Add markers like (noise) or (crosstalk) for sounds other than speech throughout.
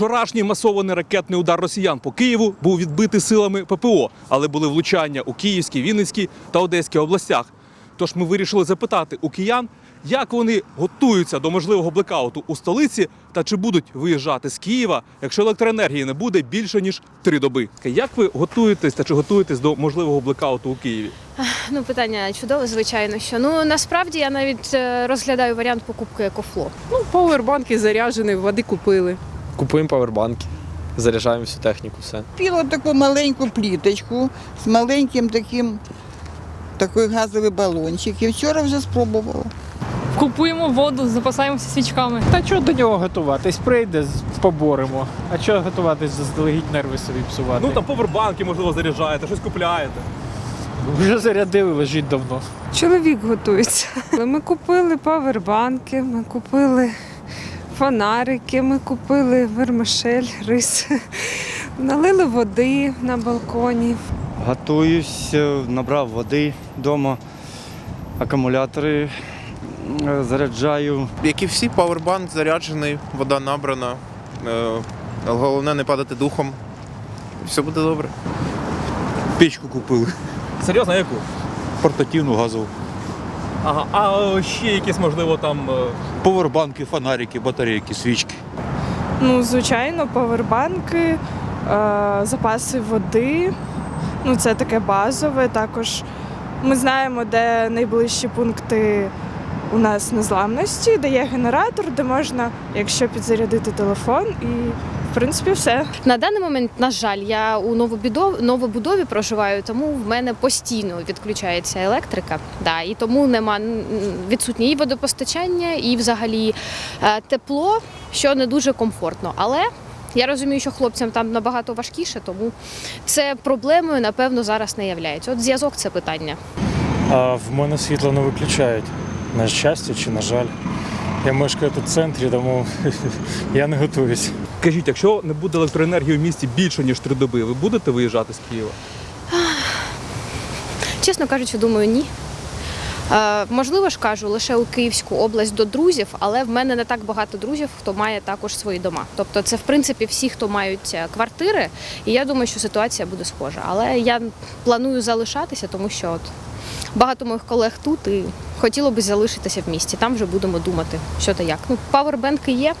Вчорашній масований ракетний удар росіян по Києву був відбитий силами ППО, але були влучання у Київській, Вінницькій та Одеській областях. Тож ми вирішили запитати у киян, як вони готуються до можливого блекауту у столиці та чи будуть виїжджати з Києва, якщо електроенергії не буде більше ніж три доби. Як ви готуєтесь та чи готуєтесь до можливого блекауту у Києві? Ну, питання чудове, звичайно, що ну насправді я навіть е, розглядаю варіант покупки екофло. Ну, пауербанки заряджені, води купили. Купуємо павербанки, заряджаємо всю техніку, все. Купила таку маленьку пліточку з маленьким таким такий газовий балончик. І вчора вже спробувала. Купуємо воду, запасаємося свічками. Та чого до нього готуватись? Прийде, поборемо. А чого готуватись заздалегідь нерви собі псувати? Ну там повербанки, можливо, заряджаєте, щось купляєте. вже зарядили, лежить давно. Чоловік готується. Ми купили павербанки, ми купили фонарики, ми купили вермишель, рис, налили води на балконі. Готуюсь, набрав води вдома, акумулятори е, заряджаю. Як і всі, павербанк заряджений, вода набрана. Е, Головне не падати духом. Все буде добре. Печку купили, Серйозно, яку? портативну газову. Ага, а ще якісь, можливо, там. е, Повербанки, фонарики, батарейки, свічки. Ну, звичайно, павербанки, е, запаси води. Ну, це таке базове. Також ми знаємо, де найближчі пункти у нас незламності, де є генератор, де можна, якщо підзарядити телефон, і в принципі все. На даний момент, на жаль, я у новобудові, новобудові проживаю, тому в мене постійно відключається електрика. Да, і тому нема м, відсутнє і водопостачання, і взагалі е, тепло, що не дуже комфортно. Але я розумію, що хлопцям там набагато важкіше, тому це проблемою, напевно, зараз не являється. От зв'язок це питання. А в мене світло не виключають. На щастя чи на жаль. Я мешкаю тут в центрі, тому (laughs) я не готуюсь. Кажіть, якщо не буде електроенергії в місті більше ніж три доби, ви будете виїжджати з Києва? Чесно кажучи, думаю, ні. Е, можливо ж кажу, лише у Київську область до друзів, але в мене не так багато друзів, хто має також свої дома. Тобто, це в принципі всі, хто мають е, квартири, і я думаю, що ситуація буде схожа. Але я планую залишатися, тому що от багато моїх колег тут і хотіло би залишитися в місті. Там вже будемо думати, що та як. Ну, павербенки є,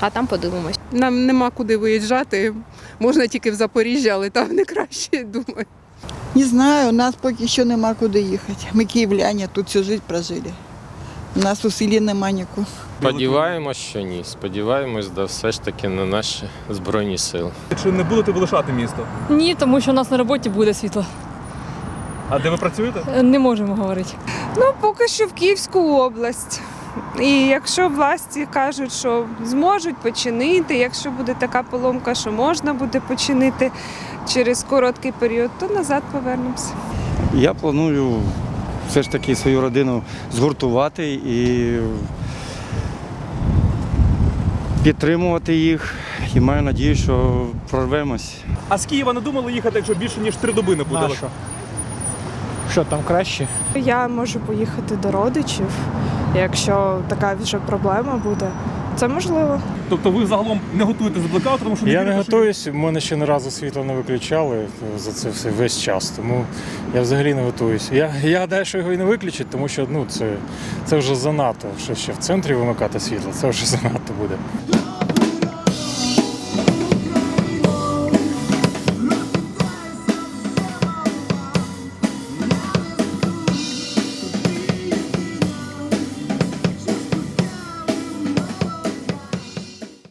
а там подивимось. Нам нема куди виїжджати. Можна тільки в Запоріжжя, але там не краще, думаю. Не знаю, у нас поки що нема куди їхати. Ми київляне, тут всю життя прожили. У нас у селі нема нікого. Сподіваємось, що ні. Сподіваємось, да все ж таки на наші збройні сили. Чи не будете ви лишати місто? Ні, тому що у нас на роботі буде світло. А де ви працюєте? Е, Не можемо говорити. Ну, поки що в Київську область. І якщо власті кажуть, що зможуть починити, якщо буде така поломка, що можна буде починити через короткий період, то назад повернемося. Я планую все ж таки свою родину згуртувати і підтримувати їх. І маю надію, що прорвемось. А з Києва не думали їхати, якщо більше ніж три доби не буде? Що? Там краще? Я можу поїхати до родичів, якщо така вже проблема буде. Це можливо. Тобто ви загалом не готуєте за блекаут, тому що Я не готуюсь, в мене ще ні разу світло не виключали за це все весь час, тому я взагалі не готуюсь. Я, я гадаю, що його і не виключать, тому що ну, це, це вже занадто. Що ще в центрі вимикати світло, це вже (laughs) занадто буде.